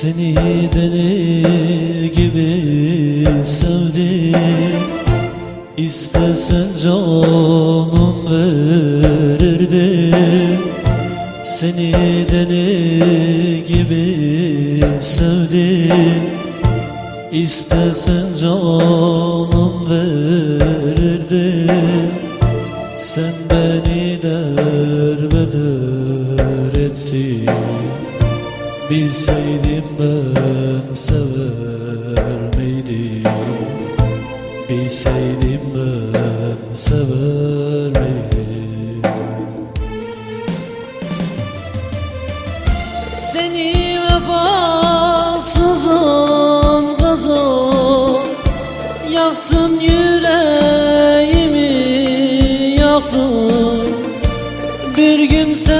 Seni deli gibi sevdim. İstesen canım verirdim Seni deli gibi sevdim. İstesen canım verirdim Sen beni derbeder ettin Bilseydim ben sever miydim Bilseydim ben sever miydim Seni vefasızın kızı Yaktın yüreğimi yaktın. Bir gün sen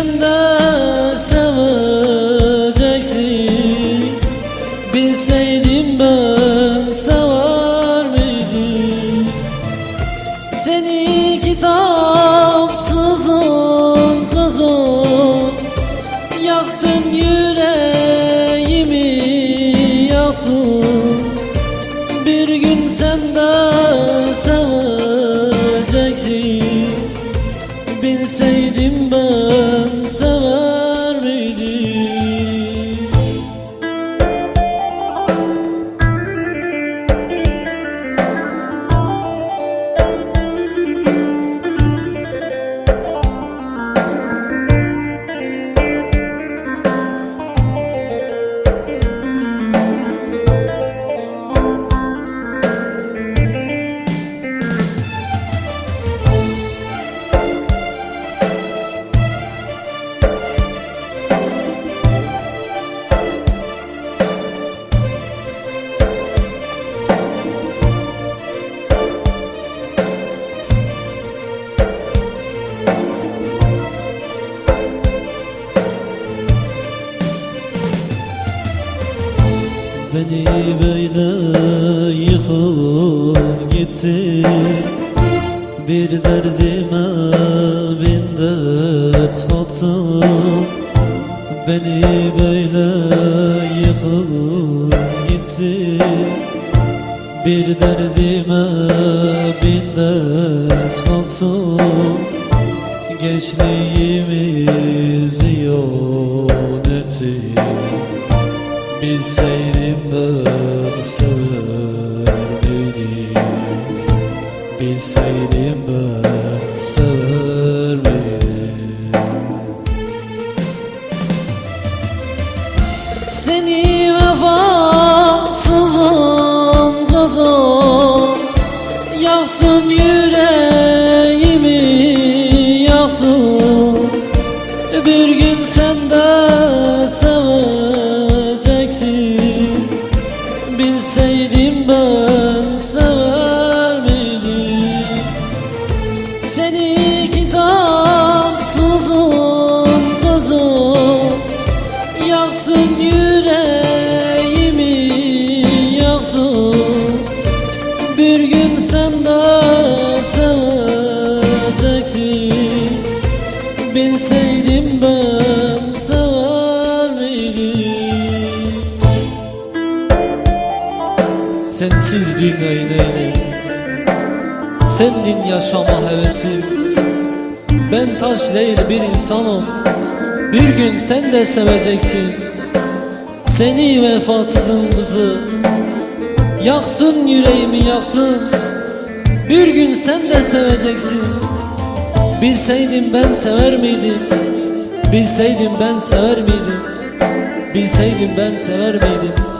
Yaktın yüreğimi yaktın Bir gün sen de seveceksin. Bilseydim ben Beni böyle yıkıp gitti. Bir derdime bin dert kattım Beni böyle yıkıp gitti. Bir derdime bin dert kattım Gençliğimi ziyan etti Bilseydim ben sever miydim Bilseydim ben sever miydim Seni vefasızın kızım Yaktın Sensiz dünyayı neyleyim? Sendin yaşama hevesim. Ben taş değil bir insanım. Bir gün sen de seveceksin. Seni vefasızın kızı. Yaktın yüreğimi yaktın. Bir gün sen de seveceksin. Bilseydim ben sever miydim? Bilseydim ben sever miydim? Bilseydim ben sever miydim